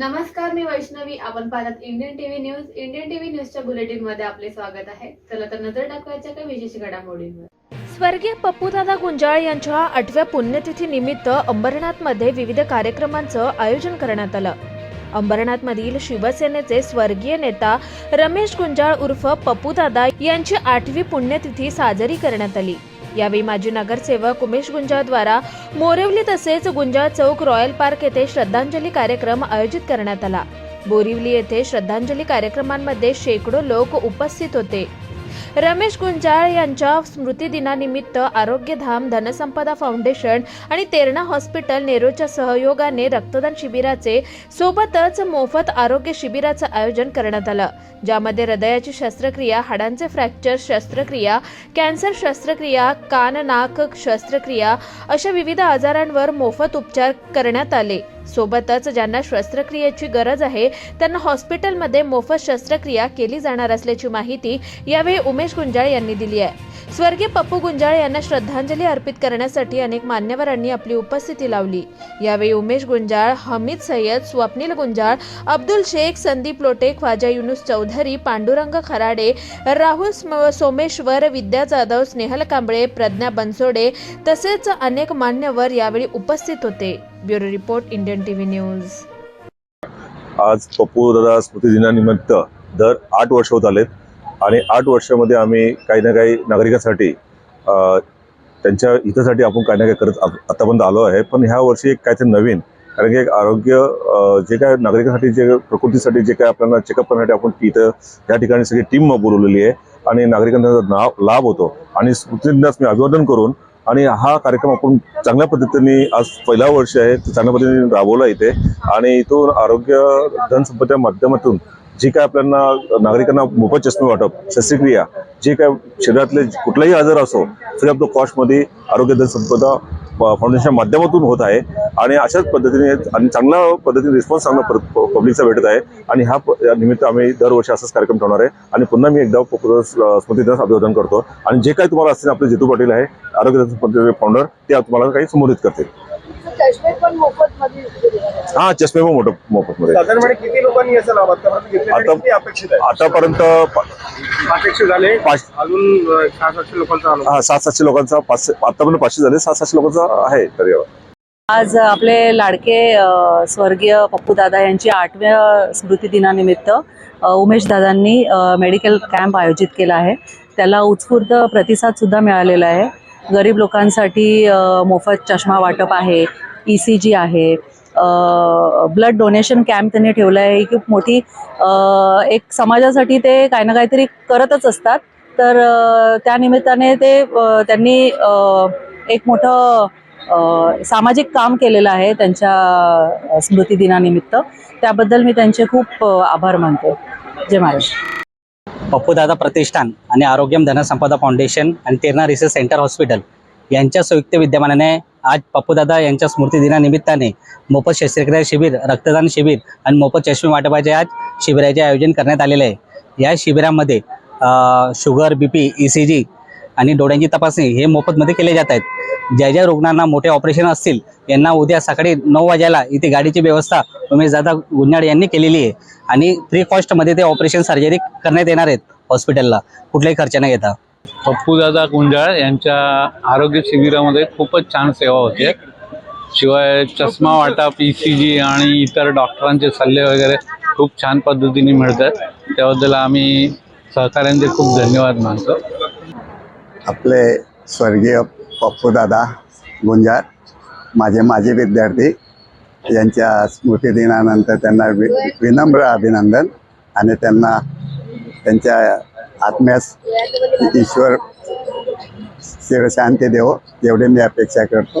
नमस्कार मी वैष्णवी. आपण पाहतात Indian TV news Indian TV न्यूजच्या बुलेटिनमध्ये आपले स्वागत आहे. चला तर नजर टाकवायच्या काही विशेष घडामोडींवर. स्वर्गीय पप्पूदादा गुंजाळ यांच्या आठव्या पुण्यतिथी निमित्त अंबरनाथमध्ये विविध कार्यक्रमांचं आयोजन करण्यात आलं. अंबरनाथमधील शिवसेनेचे स्वर्गीय नेता रमेश गुंजाळ उर्फ पप्पूदादा यांची आठवी पुण्यतिथी साजरी करण्यात आली. यावेळी माजी नगरसेवक उमेश गुंजाळ द्वारा मोरिवली तसेच गुंजा चौक रॉयल पार्क येथे श्रद्धांजली कार्यक्रम आयोजित करण्यात आला. बोरिवली येथे श्रद्धांजली कार्यक्रमांमध्ये शेकडो लोक उपस्थित होते. रमेश गुंजाळ यांच्या स्मृतिदिनानिमित्त आरोग्यधाम धनसंपदा फाउंडेशन आणि तेरणा हॉस्पिटल नेरूच्या सहयोगाने रक्तदान शिबिराचे सोबतच मोफत आरोग्य शिबिराचं आयोजन करण्यात आलं. ज्यामध्ये हृदयाची शस्त्रक्रिया हाडांचे फ्रॅक्चर शस्त्रक्रिया कॅन्सर शस्त्रक्रिया कान नाक शस्त्रक्रिया अशा विविध आजारांवर मोफत उपचार करण्यात आले. सोबतच ज्यांना शस्त्रक्रियेची गरज आहे त्यांना हॉस्पिटलमध्ये मोफत शस्त्रक्रिया केली जाणार असल्याची माहिती यावेळी उमेश गुंजाळ यांनी दिली आहे. स्वर्गीय पप्पू गुंजाळ यांना श्रद्धांजली अर्पित करण्यासाठी अनेक मान्यवरांनी आपली उपस्थिती लावली. यावेळी उमेश गुंजाळ हमीद सय्यद स्वप्नील गुंजाळ अब्दुल शेख संदीप लोटे ख्वाजा युनुस चौधरी पांडुरंग खराडे राहुल सोमेश्वर विद्या जाधव स्नेहल कांबळे प्रज्ञा बनसोडे तसेच अनेक मान्यवर यावेळी उपस्थित होते. Bureau report Indian TV news. आज पप्पू दादा स्मृती दिनानिमित्त दर आठ वर्ष होत आलेत. आणि आठ वर्षामध्ये आम्ही काही ना काही नागरिकांसाठी त्यांच्या हितासाठी आपण काही ना काही करत आतापर्यंत आलो आहे. पण ह्या वर्षी एक काहीतरी नवीन कारण की एक आरोग्य जे काय नागरिकांसाठी जे प्रकृतीसाठी जे काय आपल्याला चेकअप करण्यासाठी आपण इथं या ठिकाणी सगळी टीम बोलवलेली आहे. आणि नागरिकांना नाव लाभ होतो. आणि स्मृतींनाच मी अभिवादन करून आणि हा कार्यक्रम आपण चांगल्या पद्धतीने आज पहिला वर्ष आहे चांगल्या पद्धतीने राबवला इथे. आणि इथून आरोग्य धनसंपत्तीच्या माध्यमातून जे काय आपल्याला नागरिकांना मोफत चष्मे वाटप शस्त्रक्रिया जे काय शरीरातले कुठलाही आजार असो फ्री ऑफ द कॉस्टमध्ये आरोग्य धनसंपदा फाउंडेशनच्या माध्यमातून होत आहे. आणि अशाच पद्धतीने आणि चांगल्या पद्धतीने रिस्पॉन्स चांगला पब्लिकचा भेटत आहे. आणि ह्या प- या निमित्त आम्ही दरवर्षी असाच कार्यक्रम ठेवणार आहे. आणि पुन्हा मी एकदा स्मृती दिनास अभिवादन करतो. आणि जे काही तुम्हाला असतील आपले जितू पाटील आहे आरोग्य धनसंपदेचे फाउंडर ते तुम्हाला काही संबोधित करतील. हा चष्मे पण मोठं मोफत मध्ये साधारणपणे किती लोकांनी याचा लाभ आतापर्यंत किती अपेक्षित आहे? आतापर्यंत प- अपेक्षित झाले. पाच- अजून अं, सहा सातशे लोकांचा अनुभव. हा सात सातशे लोकांचा पाचशे आतापर्यंत पाचशे झाले सात सातशे लोकांचा आहे तरी आज आपले लाडके अ, स्वर्गीय पप्पूदादा यांची आठव्या स्मृतिदिनानिमित्त अ, उमेशदादांनी अ, मेडिकल कॅम्प आयोजित केला आहे. त्याला उत्स्फूर्त प्रतिसादसुद्धा मिळालेला आहे. गरीब लोकांसाठी मोफत चष्मा वाटप आहे ई सी जी आहे. ब्लड डोनेशन कॅम्प त्यांनी ठेवला आहे ही खूप मोठी एक समाजासाठी ते काही ना काहीतरी करतच असतात. तर त्यानिमित्ताने ते त्यांनी एक मोठं सामाजिक काम केलेलं आहे त्यांच्या स्मृतिदिनानिमित्त. त्याबद्दल मी त्यांचे खूप आभार मानते. जय महाराष्ट्र पप्पूदादा प्रतिष्ठान आणि आरोग्यम धनसंपदा फाउंडेशन आणि तेरणा रिसर्च सेंटर हॉस्पिटल यांच्या संयुक्त विद्यमानाने आज पप्पूदादा यांच्या स्मृतिदिनानिमित्ताने मोफत शस्त्रक्रिया शिबिर रक्तदान शिबिर आणि मोफत चष्मे वाटपाचे आज शिबिराचे आयोजन करण्यात आलेले आहे. या शिबिरामध्ये sugar B P E C G आणि डोळ्यांची तपासणी हे मोफतमध्ये केले जात आहेत. ज्या ज्या रुग्णांना मोठे ऑपरेशन असतील यांना उद्या सकाळी नऊ वाजेला इथे गाडीची व्यवस्था उमेशदादा गुन्हाड यांनी केलेली आहे. आणि फ्री कॉस्टमध्ये ते ऑपरेशन सर्जरी करण्यात येणार आहेत हॉस्पिटलला कुठलाही खर्च न घेता. पप्पूदादा गुंजाळ यांच्या आरोग्य शिबिरामध्ये खूपच छान सेवा होते. शिवाय चष्मा वाटप ई सी जी आणि इतर डॉक्टरांचे सल्ले वगैरे खूप छान पद्धतीने मिळतात. त्याबद्दल आम्ही सहकाऱ्यांचे खूप धन्यवाद मानतो. आपले स्वर्गीय पप्पूदादा गुंजार माझे माझे विद्यार्थी. यांच्या स्मृतिदिनानंतर त्यांना वि विनम्र अभिनंदन आणि त्यांना त्यांच्या आत्म्यास ईश्वर चिरशांती देवो एवढी मी अपेक्षा करतो.